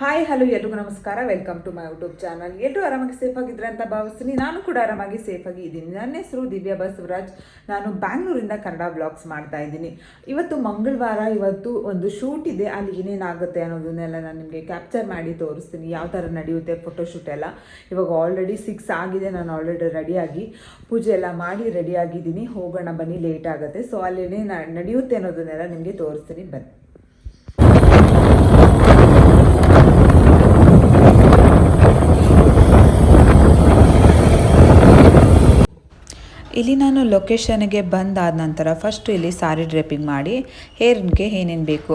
Hi hello ಎಲ್ರಿಗೂ ನಮಸ್ಕಾರ. Welcome to my YouTube channel ಎಲ್ಲರೂ ಆರಾಮಾಗಿ ಸೇಫ್ ಆಗಿದ್ರೆ ಅಂತ ಭಾವಿಸ್ತೀನಿ. ನಾನು ಕೂಡ ಆರಾಮಾಗಿ ಸೇಫ್ ಆಗಿ ಇದ್ದೀನಿ. ನನ್ನ ಹೆಸರು ದಿವ್ಯಾ ಬಸವರಾಜ್. ನಾನು ಬ್ಯಾಂಗ್ಳೂರಿಂದ ಕನ್ನಡ ಬ್ಲಾಗ್ಸ್ ಮಾಡ್ತಾ ಇದ್ದೀನಿ. ಇವತ್ತು ಮಂಗಳವಾರ, ಇವತ್ತು ಒಂದು ಶೂಟ್ ಇದೆ. ಅಲ್ಲಿ ಏನೇನಾಗುತ್ತೆ ಅನ್ನೋದನ್ನೆಲ್ಲ ನಾನು ನಿಮಗೆ ಕ್ಯಾಪ್ಚರ್ ಮಾಡಿ ತೋರಿಸ್ತೀನಿ. ಯಾವ ಥರ ನಡೆಯುತ್ತೆ ಫೋಟೋಶೂಟ್ ಎಲ್ಲ. ಇವಾಗ ಆಲ್ರೆಡಿ ಸಿಕ್ಸ್ ಆಗಿದೆ. ನಾನು ಆಲ್ರೆಡಿ ರೆಡಿಯಾಗಿ ಪೂಜೆ ಎಲ್ಲ ಮಾಡಿ ರೆಡಿಯಾಗಿದ್ದೀನಿ ಹೋಗೋಣ, ಬನ್ನಿ ಲೇಟ್ ಆಗುತ್ತೆ. ಸೊ ಅಲ್ಲಿ ನಡೆಯುತ್ತೆ ಅನ್ನೋದನ್ನೆಲ್ಲ ನಿಮಗೆ ತೋರಿಸ್ತೀನಿ. ಬನ್ನಿ. ಇಲ್ಲಿ ನಾನು ಲೊಕೇಶನ್ಗೆ ಬಂದಾದ ನಂತರ ಫಸ್ಟು ಇಲ್ಲಿ ಸಾರಿ ಡ್ರೆಪ್ಪಿಂಗ್ ಮಾಡಿ ಹೇರ್ಗೆ ಏನೇನು ಬೇಕು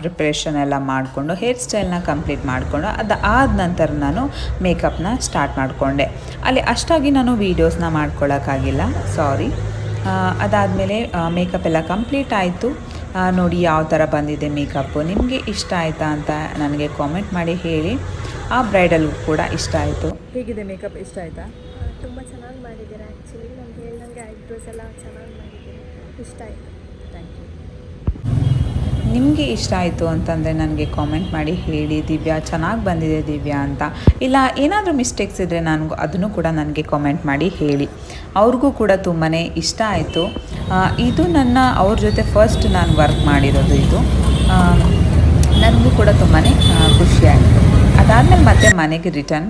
ಪ್ರಿಪ್ರೇಷನ್ ಎಲ್ಲ ಮಾಡಿಕೊಂಡು ಹೇರ್ ಸ್ಟೈಲ್ನ ಕಂಪ್ಲೀಟ್ ಮಾಡಿಕೊಂಡು, ಅದು ಆದ ನಂತರ ನಾನು ಮೇಕಪ್ನ ಸ್ಟಾರ್ಟ್ ಮಾಡಿಕೊಂಡೆ. ಅಲ್ಲಿ ಅಷ್ಟಾಗಿ ನಾನು ವೀಡಿಯೋಸ್ನ ಮಾಡ್ಕೊಳ್ಳೋಕ್ಕಾಗಿಲ್ಲ ಸಾರಿ ಅದಾದಮೇಲೆ ಮೇಕಪ್ ಎಲ್ಲ ಕಂಪ್ಲೀಟ್ ಆಯಿತು. ನೋಡಿ ಯಾವ ಥರ ಬಂದಿದೆ ಮೇಕಪ್ಪು ನಿಮಗೆ ಇಷ್ಟ ಆಯಿತಾ ಅಂತ ನನಗೆ ಕಾಮೆಂಟ್ ಮಾಡಿ ಹೇಳಿ. ಆ ಬ್ರೈಡಲ್ ಕೂಡ ಇಷ್ಟ ಆಯಿತು. ಹೇಗಿದೆ ಮೇಕಪ್ ಇಷ್ಟ ಆಯಿತಾ? ತುಂಬ ಚೆನ್ನಾಗಿ ಮಾಡಿದ್ದೀರಾ ಆ್ಯಕ್ಚುಲಿ? ನಮ್ಗೆ ಹೇಳ್ದಂಗೆ ಐಬ್ರೋಸ್ ಎಲ್ಲ ಚೆನ್ನಾಗಿ ಮಾಡಿದ್ದೀರಿ. ಇಷ್ಟ ಆಯಿತು. ಥ್ಯಾಂಕ್ ಯು ನಿಮಗೆ ಇಷ್ಟ ಆಯಿತು ಅಂತಂದರೆ ನನಗೆ ಕಾಮೆಂಟ್ ಮಾಡಿ ಹೇಳಿ, ದಿವ್ಯಾ ಚೆನ್ನಾಗಿ ಬಂದಿದೆ ದಿವ್ಯಾ ಅಂತ. ಇಲ್ಲ, ಏನಾದರೂ ಮಿಸ್ಟೇಕ್ಸ್ ಇದ್ದರೆ ನನಗೂ ಅದನ್ನು ಕೂಡ ನನಗೆ ಕಾಮೆಂಟ್ ಮಾಡಿ ಹೇಳಿ. ಅವ್ರಿಗೂ ಕೂಡ ತುಂಬಾ ಇಷ್ಟ ಆಯಿತು. ಇದು ನನ್ನ, ಅವ್ರ ಜೊತೆ ಫಸ್ಟ್ ನಾನು ವರ್ಕ್ ಮಾಡಿರೋದು ಇದು. ನನಗೂ ಕೂಡ ತುಂಬಾ ಖುಷಿಯಾಯಿತು ಅದಾದಮೇಲೆ ಮತ್ತೆ ಮನೆಗೆ ರಿಟರ್ನ್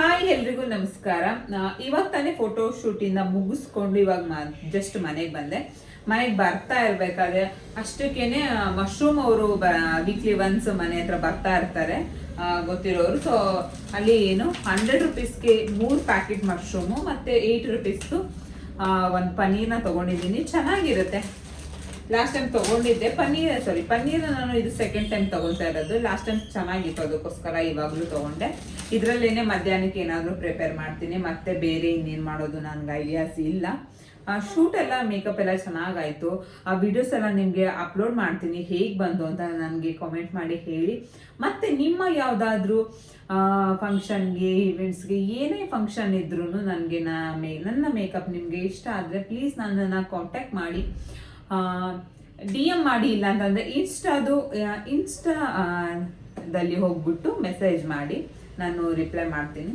ಹಾಯ್ ಎಲ್ರಿಗೂ ನಮಸ್ಕಾರ. ಇವಾಗ ತಾನೇ ಫೋಟೋ ಶೂಟಿಂದ ಮುಗಿಸ್ಕೊಂಡು ಇವಾಗ ಜಸ್ಟ್ ಮನೆಗೆ ಬಂದೆ. ಮನೆಗೆ ಬರ್ತಾ ಇರ್ಬೇಕಾದ್ರೆ ಅಷ್ಟಕ್ಕೇನೆ ಮಶ್ರೂಮ್ ಅವರು ವೀಕ್ಲಿ ಒನ್ಸ್ ಮನೆ ಹತ್ರ ಬರ್ತಾ ಇರ್ತಾರೆ. ಗೊತ್ತಿರೋರು. ಸೊ ಅಲ್ಲಿ ಏನು ಹಂಡ್ರೆಡ್ ರುಪೀಸ್ಗೆ ಮೂರು ಪ್ಯಾಕೆಟ್ ಮಶ್ರೂಮು ಮತ್ತೆ ಏಯ್ಟ್ ರುಪೀಸ್ದು ಒಂದು ಪನ್ನೀರ್ನ ತಗೊಂಡಿದ್ದೀನಿ. ಚೆನ್ನಾಗಿರುತ್ತೆ. ಲಾಸ್ಟ್ ಟೈಮ್ ತಗೊಂಡಿದ್ದೆ. ಪನ್ನೀರ್ ಸಾರಿ ಪನ್ನೀರ್ ನಾನು ಇದು ಸೆಕೆಂಡ್ ಟೈಮ್ ತಗೊಳ್ತಾ ಇರೋದು. ಲಾಸ್ಟ್ ಟೈಮ್ ಚೆನ್ನಾಗಿತ್ತು ಅದಕ್ಕೋಸ್ಕರ ಇವಾಗಲೂ ತಗೊಂಡೆ. ಇದರಲ್ಲೇನೆ ಮಧ್ಯಾಹ್ನಕ್ಕೆ ಏನಾದರೂ ಪ್ರಿಪೇರ್ ಮಾಡ್ತೀನಿ. ಮತ್ತೆ ಬೇರೆ ಇನ್ನೇನು ಮಾಡೋದು ನನಗೆ ಐಡಿಯಾಸ್ ಇಲ್ಲ. ಶೂಟ್ ಎಲ್ಲ ಮೇಕಪ್ ಎಲ್ಲ ಚೆನ್ನಾಗಾಯಿತು. ಆ ವಿಡಿಯೋಸ್ ಎಲ್ಲ ನಿಮಗೆ ಅಪ್ಲೋಡ್ ಮಾಡ್ತೀನಿ. ಹೇಗೆ ಬಂತು ಅಂತ ನನಗೆ ಕಾಮೆಂಟ್ ಮಾಡಿ ಹೇಳಿ. ಮತ್ತೆ ನಿಮ್ಮ ಯಾವುದಾದ್ರೂ ಫಂಕ್ಷನ್ಗೆ ಇವೆಂಟ್ಸ್ಗೆ ಏನೇ ಫಂಕ್ಷನ್ ಇದ್ರೂ ನನಗೆ ನಾ ಮೇ, ನನ್ನ ಮೇಕಪ್ ನಿಮಗೆ ಇಷ್ಟ ಆದರೆ ಪ್ಲೀಸ್ ನನ್ನನ್ನು ಕಾಂಟ್ಯಾಕ್ಟ್ ಮಾಡಿ. ಡಿ ಎಂ ಮಾಡಿ ಇಲ್ಲ ಅಂತಂದರೆ ಇನ್ಸ್ಟಾದು ಇನ್ಸ್ಟಾ ದಲ್ಲಿ ಹೋಗ್ಬಿಟ್ಟು ಮೆಸೇಜ್ ಮಾಡಿ. ನಾನು ರಿಪ್ಲೈ ಮಾಡ್ತೀನಿ.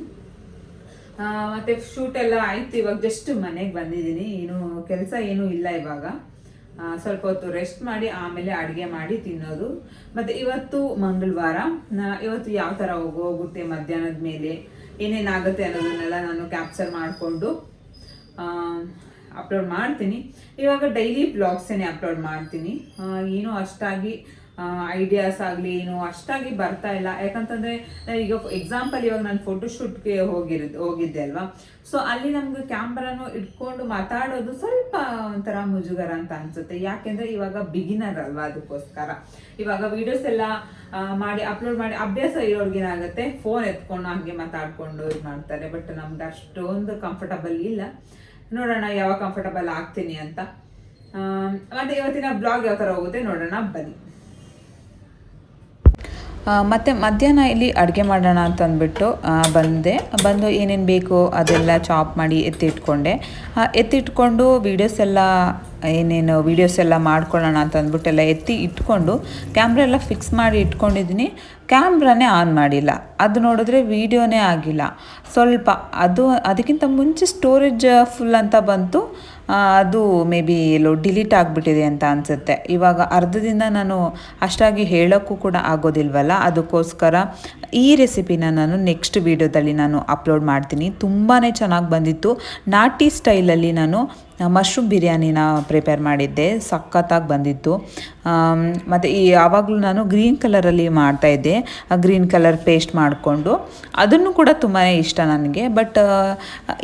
ಮತ್ತು ಮತ್ತೆ ಶೂಟ್ ಎಲ್ಲ ಆಯ್ತು. ಇವಾಗ ಜಸ್ಟ್ ಮನೆಗೆ ಬಂದಿದ್ದೀನಿ. ಏನು, ಕೆಲಸ ಏನೂ ಇಲ್ಲ ಇವಾಗ. ಸ್ವಲ್ಪ ಹೊತ್ತು ರೆಸ್ಟ್ ಮಾಡಿ, ಆಮೇಲೆ ಅಡುಗೆ ಮಾಡಿ ತಿನ್ನೋದು. ಮತ್ತೆ ಇವತ್ತು ಮಂಗಳವಾರ. ಇವತ್ತು ಯಾವ ಥರ ಹೋಗುತ್ತೆ ಮಧ್ಯಾಹ್ನದ ಮೇಲೆ? ಏನೇನಾಗುತ್ತೆ ಅನ್ನೋದನ್ನೆಲ್ಲ ನಾನು ಕ್ಯಾಪ್ಚರ್ ಮಾಡಿಕೊಂಡು ಅಪ್ಲೋಡ್ ಮಾಡ್ತೀನಿ. ಇವಾಗ ಡೈಲಿ ಬ್ಲಾಗ್ಸೇನೆ ಅಪ್ಲೋಡ್ ಮಾಡ್ತೀನಿ. ಏನು ಏನೂ ಅಷ್ಟಾಗಿ ಐಡಿಯಾಸ್ ಆಗಲಿ ಏನು ಅಷ್ಟಾಗಿ ಬರ್ತಾ ಇಲ್ಲ. ಯಾಕಂತಂದರೆ ಈಗ ಎಕ್ಸಾಂಪಲ್ ಇವಾಗ ನಾನು ಫೋಟೋಶೂಟ್ಗೆ ಹೋಗಿರೋದು ಹೋಗಿದ್ದೆ ಅಲ್ವಾ? ಸೊ ಅಲ್ಲಿ ನಮ್ಗೆ ಕ್ಯಾಮ್ರಾನು ಇಟ್ಕೊಂಡು ಮಾತಾಡೋದು ಸ್ವಲ್ಪ ಒಂಥರ ಮುಜುಗರ ಅಂತ ಅನ್ಸುತ್ತೆ. ಯಾಕೆಂದರೆ ಇವಾಗ ಬಿಗಿನರ್ ಅಲ್ವಾ ಅದಕ್ಕೋಸ್ಕರ ಇವಾಗ ವಿಡಿಯೋಸ್ ಎಲ್ಲ ಮಾಡಿ ಅಪ್ಲೋಡ್ ಮಾಡಿ, ಅಭ್ಯಾಸ ಇರೋರ್ಗೇನಾಗುತ್ತೆ ಫೋನ್ ಎತ್ಕೊಂಡು ಹಂಗೆ ಮಾತಾಡ್ಕೊಂಡು ಇದು ಮಾಡ್ತಾರೆ. ಬಟ್ ನಮ್ಗೆ ಅಷ್ಟೊಂದು ಕಂಫರ್ಟಬಲ್ ಇಲ್ಲ. ನೋಡೋಣ ಯಾವಾಗ ಕಂಫರ್ಟಬಲ್ ಆಗ್ತೀನಿ ಅಂತ. ಮತ್ತೆ ಇವತ್ತಿನ ಬ್ಲಾಗ್ ಯಾವ ಥರ ಹೋಗುತ್ತೆ ನೋಡೋಣ, ಬನ್ನಿ. ಮತ್ತು ಮಧ್ಯಾಹ್ನ ಇಲ್ಲಿ ಅಡುಗೆ ಮಾಡೋಣ ಅಂತ ಅಂದ್ಬಿಟ್ಟು ಬಂದೆ. ಬಂದು ಏನೇನು ಬೇಕು ಅದೆಲ್ಲ ಚಾಪ್ ಮಾಡಿ ಎತ್ತಿಟ್ಕೊಂಡೆ. ಎತ್ತಿಟ್ಕೊಂಡು ವೀಡಿಯೋಸ್ ಎಲ್ಲ, ಏನೇನು ವೀಡಿಯೋಸ್ ಎಲ್ಲ ಮಾಡ್ಕೊಳ್ಳೋಣ ಅಂತ ಅಂದ್ಬಿಟ್ಟು ಎಲ್ಲ ಎತ್ತಿ ಇಟ್ಕೊಂಡು ಕ್ಯಾಮ್ರಾ ಎಲ್ಲ ಫಿಕ್ಸ್ ಮಾಡಿ ಇಟ್ಕೊಂಡಿದ್ದೀನಿ. ಕ್ಯಾಮ್ರಾನೇ ಆನ್ ಮಾಡಿಲ್ಲ. ಅದು ನೋಡಿದ್ರೆ ವೀಡಿಯೋನೇ ಆಗಿಲ್ಲ. ಸ್ವಲ್ಪ ಅದು, ಅದಕ್ಕಿಂತ ಮುಂಚೆ ಸ್ಟೋರೇಜ್ ಫುಲ್ ಅಂತ ಬಂತು. ಅದು ಮೇ ಬಿ ಎಲ್ಲೋ ಡಿಲೀಟ್ ಆಗಿಬಿಟ್ಟಿದೆ ಅಂತ ಅನಿಸುತ್ತೆ. ಇವಾಗ ಅರ್ಧದಿಂದ ನಾನು ಅಷ್ಟಾಗಿ ಹೇಳೋಕ್ಕೂ ಕೂಡ ಆಗೋದಿಲ್ವಲ್ಲ? ಅದಕ್ಕೋಸ್ಕರ ಈ ರೆಸಿಪಿನ ನಾನು ನೆಕ್ಸ್ಟ್ ವೀಡಿಯೋದಲ್ಲಿ ನಾನು ಅಪ್ಲೋಡ್ ಮಾಡ್ತೀನಿ. ತುಂಬಾ ಚೆನ್ನಾಗಿ ಬಂದಿತ್ತು. ನಾಟಿ ಸ್ಟೈಲಲ್ಲಿ ನಾನು ಮಶ್ರೂಮ್ ಬಿರಿಯಾನಿನ ಪ್ರಿಪೇರ್ ಮಾಡಿದ್ದೆ. ಸಖತ್ತಾಗಿ ಬಂದಿತ್ತು. ಮತ್ತು ಈ ಯಾವಾಗಲೂ ನಾನು ಗ್ರೀನ್ ಕಲರಲ್ಲಿ ಮಾಡ್ತಾಯಿದ್ದೆ ಗ್ರೀನ್ ಕಲರ್ ಪೇಸ್ಟ್ ಮಾಡಿಕೊಂಡು. ಅದನ್ನು ಕೂಡ ತುಂಬಾ ಇಷ್ಟ ನನಗೆ. ಬಟ್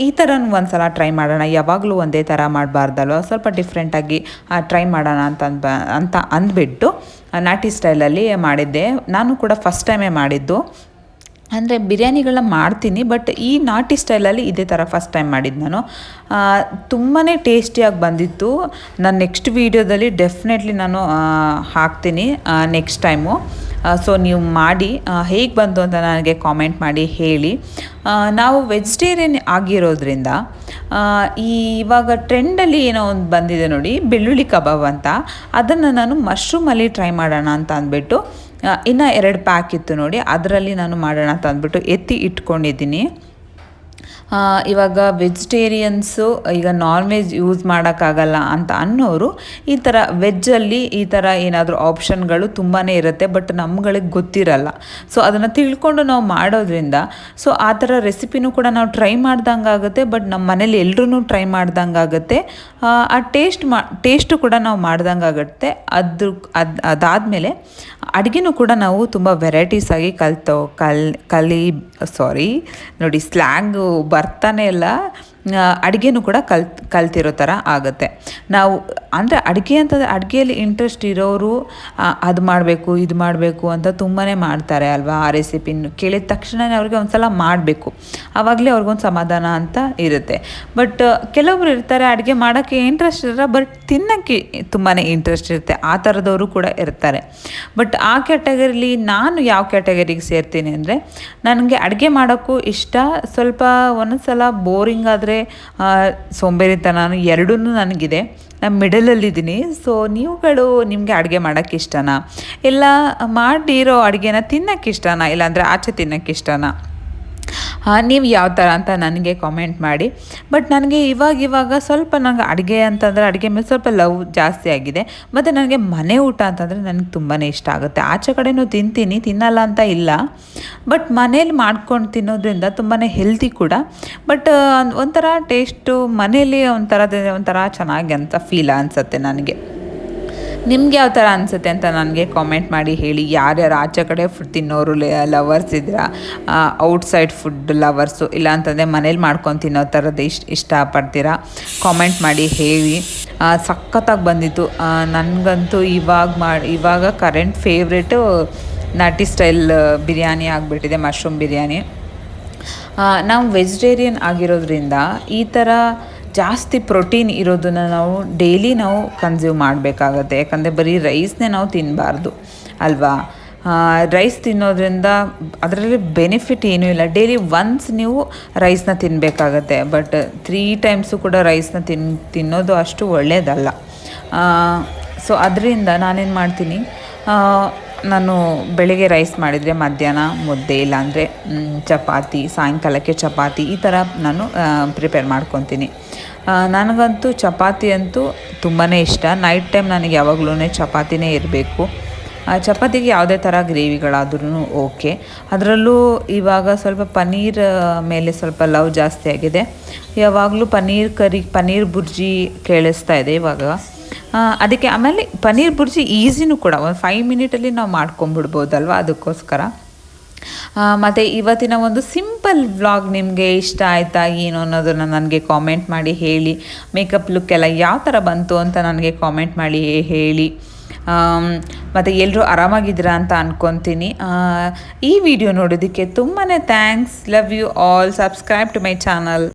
ಈ ಥರ ಒಂದ್ಸಲ ಟ್ರೈ ಮಾಡೋಣ. ಯಾವಾಗಲೂ ಒಂದೇ ಥರ ಮಾಡಬಾರ್ದಲ್ವ? ಸ್ವಲ್ಪ ಡಿಫ್ರೆಂಟಾಗಿ ಟ್ರೈ ಮಾಡೋಣ ಅಂತ ಅಂತ ಅಂದ್ಬಿಟ್ಟು ನಾಟಿ ಸ್ಟೈಲಲ್ಲಿ ಮಾಡಿದ್ದೆ. ನಾನು ಕೂಡ ಫಸ್ಟ್ ಟೈಮೇ ಮಾಡಿದ್ದು. ಅಂದರೆ ಬಿರಿಯಾನಿಗಳನ್ನ ಮಾಡ್ತೀನಿ ಬಟ್ ಈ ನಾಟಿ ಸ್ಟೈಲಲ್ಲಿ ಇದೇ ಥರ ಫಸ್ಟ್ ಟೈಮ್ ಮಾಡಿದ್ದು ನಾನು. ತುಂಬಾ ಟೇಸ್ಟಿಯಾಗಿ ಬಂದಿತ್ತು. ನಾನು ನೆಕ್ಸ್ಟ್ ವೀಡಿಯೋದಲ್ಲಿ ಡೆಫಿನೆಟ್ಲಿ ನಾನು ಹಾಕ್ತೀನಿ ನೆಕ್ಸ್ಟ್ ಟೈಮು ಸೊ ನೀವು ಮಾಡಿ ಹೇಗೆ ಬಂತು ಅಂತ ನನಗೆ ಕಾಮೆಂಟ್ ಮಾಡಿ, ಹೇಳಿ. ನಾವು ವೆಜಿಟೇರಿಯನ್ ಆಗಿರೋದ್ರಿಂದ ಈ ಇವಾಗ ಟ್ರೆಂಡಲ್ಲಿ ಏನೋ ಒಂದು ಬಂದಿದೆ ನೋಡಿ, ಬೆಳ್ಳುಳ್ಳಿ ಕಬಾಬ್ ಅಂತ. ಅದನ್ನು ನಾನು ಮಶ್ರೂಮಲ್ಲಿ ಟ್ರೈ ಮಾಡೋಣ ಅಂತ ಅಂದ್ಬಿಟ್ಟು ಇನ್ನು ಎರಡು ಪ್ಯಾಕ್ ಇತ್ತು ನೋಡಿ, ಅದರಲ್ಲಿ ನಾನು ಮಾಡೋಣ ಅಂತ ಅಂದ್ಬಿಟ್ಟು ಎತ್ತಿ ಇಟ್ಕೊಂಡಿದ್ದೀನಿ. ಇವಾಗ ವೆಜಿಟೇರಿಯನ್ಸು ಈಗ ನಾನ್ ವೆಜ್ ಯೂಸ್ ಮಾಡೋಕ್ಕಾಗಲ್ಲ ಅಂತ ಅನ್ನೋರು ಈ ಥರ ವೆಜ್ಜಲ್ಲಿ ಈ ಥರ ಏನಾದರೂ ಆಪ್ಷನ್ಗಳು ತುಂಬಾ ಇರುತ್ತೆ ಬಟ್ ನಮ್ಗಳಿಗೆ ಗೊತ್ತಿರಲ್ಲ. ಸೊ ಅದನ್ನು ತಿಳ್ಕೊಂಡು ನಾವು ಮಾಡೋದ್ರಿಂದ ಸೊ ಆ ಥರ ರೆಸಿಪಿನೂ ಕೂಡ ನಾವು ಟ್ರೈ ಮಾಡ್ದಂಗೆ ಆಗುತ್ತೆ ಬಟ್ ನಮ್ಮ ಮನೇಲಿ ಎಲ್ಲರೂ ಟ್ರೈ ಮಾಡ್ದಂಗೆ ಆಗುತ್ತೆ. ಆ ಟೇಸ್ಟ್ ಮಾ ಟೇಸ್ಟು ಕೂಡ ನಾವು ಮಾಡ್ದಂಗೆ ಆಗುತ್ತೆ. ಅದು ಅದು, ಅದಾದಮೇಲೆ ಅಡುಗೆನೂ ಕೂಡ ನಾವು ತುಂಬ ವೆರೈಟೀಸ್ ಆಗಿ ಕಲ್ತೋ ಕಲ್ ಕಲಿ ಸಾರಿ ನೋಡಿ ಸ್ಲ್ಯಾಂಗು ಬರ್ತಾನೆ ಇಲ್ಲ. ಅಡುಗೆನೂ ಕೂಡ ಕಲ್, ಕಲ್ತಿರೋ ಥರ ಆಗುತ್ತೆ. ನಾವು, ಅಂದರೆ ಅಡುಗೆ ಅಂತ ಅಡುಗೆಯಲ್ಲಿ ಇಂಟ್ರೆಸ್ಟ್ ಇರೋರು ಅದು ಮಾಡಬೇಕು, ಇದು ಮಾಡಬೇಕು ಅಂತ ತುಂಬಾ ಮಾಡ್ತಾರೆ ಅಲ್ವಾ, ಆ ರೆಸಿಪಿನ ಕೇಳಿದ ತಕ್ಷಣವೇ ಅವ್ರಿಗೆ ಒಂದು ಸಲ ಮಾಡಬೇಕು. ಆವಾಗಲೇ ಅವ್ರಿಗೊಂದು ಸಮಾಧಾನ ಅಂತ ಇರುತ್ತೆ. ಬಟ್ ಕೆಲವರು ಇರ್ತಾರೆ ಅಡುಗೆ ಮಾಡೋಕ್ಕೆ ಇಂಟ್ರೆಸ್ಟ್ ಇರಲ್ಲ ಬಟ್ ತಿನ್ನೋಕ್ಕೆ ತುಂಬಾ ಇಂಟ್ರೆಸ್ಟ್ ಇರುತ್ತೆ, ಆ ಥರದವರು ಕೂಡ ಇರ್ತಾರೆ. ಬಟ್ ಆ ಕ್ಯಾಟಗರಿಲಿ ನಾನು ಯಾವ ಕ್ಯಾಟಗರಿಗೆ ಸೇರ್ತೀನಿ ಅಂದರೆ, ನನಗೆ ಅಡುಗೆ ಮಾಡೋಕ್ಕೂ ಇಷ್ಟ, ಸ್ವಲ್ಪ ಒಂದೊಂದು ಸಲ ಬೋರಿಂಗ್ ಆದರೆ ಸೋಂಬೇರಿತನ ಎರಡೂ ನನಗಿದೆ. ನಾನು ಮಿಡಲಲ್ಲಿದ್ದೀನಿ. ಸೊ ನೀವುಗಳು ನಿಮಗೆ ಅಡುಗೆ ಮಾಡೋಕ್ಕೆ ಇಷ್ಟನಾ? ಇಲ್ಲ, ಮಾಡಿರೋ ಅಡುಗೆನ ತಿನ್ನೋಕ್ಕೆ ಇಷ್ಟನಾ? ಇಲ್ಲಾಂದರೆ ಆಚೆ ತಿನ್ನೋಕ್ಕೆ ಇಷ್ಟನಾ? ನೀವು ಯಾವ ಥರ ಅಂತ ನನಗೆ ಕಾಮೆಂಟ್ ಮಾಡಿ. ಬಟ್ ನನಗೆ ಇವಾಗ ಇವಾಗ ಸ್ವಲ್ಪ ನನಗೆ ಅಡುಗೆ ಅಂತಂದರೆ ಅಡುಗೆ ಮೇಲೆ ಸ್ವಲ್ಪ ಲವ್ ಜಾಸ್ತಿ ಆಗಿದೆ. ಮತ್ತು ನನಗೆ ಮನೆ ಊಟ ಅಂತಂದರೆ ನನಗೆ ತುಂಬಾ ಇಷ್ಟ ಆಗುತ್ತೆ. ಆಚೆ ಕಡೆನೂ ತಿಂತೀನಿ, ತಿನ್ನಲ್ಲ ಅಂತ ಇಲ್ಲ. ಬಟ್ ಮನೇಲಿ ಮಾಡ್ಕೊಂಡು ತಿನ್ನೋದ್ರಿಂದ ತುಂಬಾ ಹೆಲ್ತಿ ಕೂಡ. ಬಟ್ ಒಂಥರ ಟೇಸ್ಟು ಮನೇಲಿ ಒಂಥರ ಒಂಥರ ಚೆನ್ನಾಗಿ ಅಂತ ಫೀಲ್ ಅನಿಸುತ್ತೆ ನನಗೆ. ನಿಮ್ಗೆ ಯಾವ ಥರ ಅನಿಸುತ್ತೆ ಅಂತ ನನಗೆ ಕಾಮೆಂಟ್ ಮಾಡಿ ಹೇಳಿ. ಯಾರ್ಯಾರು ಆಚೆ ಕಡೆ ಫುಡ್ ತಿನ್ನೋರು ಲವರ್ಸ್ ಇದ್ದೀರಾ ಔಟ್ಸೈಡ್ ಫುಡ್ ಲವರ್ಸು ಇಲ್ಲ ಅಂತಂದರೆ ಮನೇಲಿ ಮಾಡ್ಕೊಂಡು ತಿನ್ನೋ ಥರದ್ದು ಇಷ್ಟ ಇಷ್ಟಪಡ್ತೀರಾ? ಕಾಮೆಂಟ್ ಮಾಡಿ ಹೇಳಿ. ಸಖತ್ತಾಗಿ ಬಂದಿತ್ತು. ನನಗಂತೂ ಇವಾಗ ಮಾಡಿ, ಇವಾಗ ಕರೆಂಟ್ ಫೇವ್ರೇಟು ನಾಟಿ ಸ್ಟೈಲ್ ಬಿರಿಯಾನಿ ಆಗಿಬಿಟ್ಟಿದೆ ಮಶ್ರೂಮ್ ಬಿರಿಯಾನಿ. ನಾವು ವೆಜಿಟೇರಿಯನ್ ಆಗಿರೋದ್ರಿಂದ ಈ ಥರ ಜಾಸ್ತಿ ಪ್ರೋಟೀನ್ ಇರೋದನ್ನು ನಾವು ಡೈಲಿ ನಾವು ಕನ್ಸ್ಯೂಮ್ ಮಾಡಬೇಕಾಗತ್ತೆ. ಯಾಕಂದರೆ ಬರೀ ರೈಸ್ನೇ ನಾವು ತಿನ್ನಬಾರ್ದು ಅಲ್ವಾ? ರೈಸ್ ತಿನ್ನೋದ್ರಿಂದ ಅದರಲ್ಲಿ ಬೆನಿಫಿಟ್ ಏನೂ ಇಲ್ಲ. ಡೈಲಿ ಒನ್ಸ್ ನೀವು ರೈಸ್ನ ತಿನ್ನಬೇಕಾಗತ್ತೆ ಬಟ್ ತ್ರೀ ಟೈಮ್ಸು ಕೂಡ ರೈಸ್ನ ತಿನ್, ತಿನ್ನೋದು ಅಷ್ಟು ಒಳ್ಳೆಯದಲ್ಲ ಸೊ ಅದರಿಂದ ನಾನೇನು ಮಾಡ್ತೀನಿ? ನಾನು ಬೆಳಿಗ್ಗೆ ರೈಸ್ ಮಾಡಿದರೆ ಮಧ್ಯಾಹ್ನ ಮುದ್ದೆ, ಇಲ್ಲಾಂದರೆ ಚಪಾತಿ, ಸಾಯಂಕಾಲಕ್ಕೆ ಚಪಾತಿ ಈ ಥರ ನಾನು ಪ್ರಿಪೇರ್ ಮಾಡ್ಕೊತೀನಿ. ನನಗಂತೂ ಚಪಾತಿ ಅಂತೂ ತುಂಬಾ ಇಷ್ಟ. ನೈಟ್ ಟೈಮ್ ನನಗೆ ಯಾವಾಗಲೂ ಚಪಾತಿನೇ ಇರಬೇಕು. ಚಪಾತಿಗೆ ಯಾವುದೇ ಥರ ಗ್ರೇವಿಗಳಾದ್ರೂ ಓಕೆ. ಅದರಲ್ಲೂ ಇವಾಗ ಸ್ವಲ್ಪ ಪನ್ನೀರ್ ಮೇಲೆ ಸ್ವಲ್ಪ ಲವ್ ಜಾಸ್ತಿ ಆಗಿದೆ. ಯಾವಾಗಲೂ ಪನ್ನೀರ್ ಕರಿ, ಪನ್ನೀರ್ ಬುರ್ಜಿ ಕೇಳಿಸ್ತಾ ಇದೆ ಇವಾಗ. ಅದಕ್ಕೆ ಆಮೇಲೆ ಪನ್ನೀರ್ ಬುರ್ಜಿ ಈಸಿನೂ ಕೂಡ ಒಂದು ಫೈವ್ ಮಿನಿಟಲ್ಲಿ ನಾವು ಮಾಡ್ಕೊಂಬಿಡ್ಬೋದಲ್ವ ಅದಕ್ಕೋಸ್ಕರ. ಮತ್ತು ಇವತ್ತಿನ ಒಂದು ಸಿಂಪಲ್ ವ್ಲಾಗ್ ನಿಮಗೆ ಇಷ್ಟ ಆಯಿತಾ ಏನು ಅನ್ನೋದನ್ನು ನನಗೆ ಕಾಮೆಂಟ್ ಮಾಡಿ ಹೇಳಿ. ಮೇಕಪ್ ಲುಕ್ ಎಲ್ಲ ಯಾವ ಥರ ಬಂತು ಅಂತ ನನಗೆ ಕಾಮೆಂಟ್ ಮಾಡಿ ಹೇಳಿ. ಮತ್ತು ಎಲ್ಲರೂ ಆರಾಮಾಗಿದ್ದೀರಾ ಅಂತ ಅಂದ್ಕೊತೀನಿ ಈ ವಿಡಿಯೋ ನೋಡೋದಕ್ಕೆ ತುಂಬಾ thanks love you all subscribe to my channel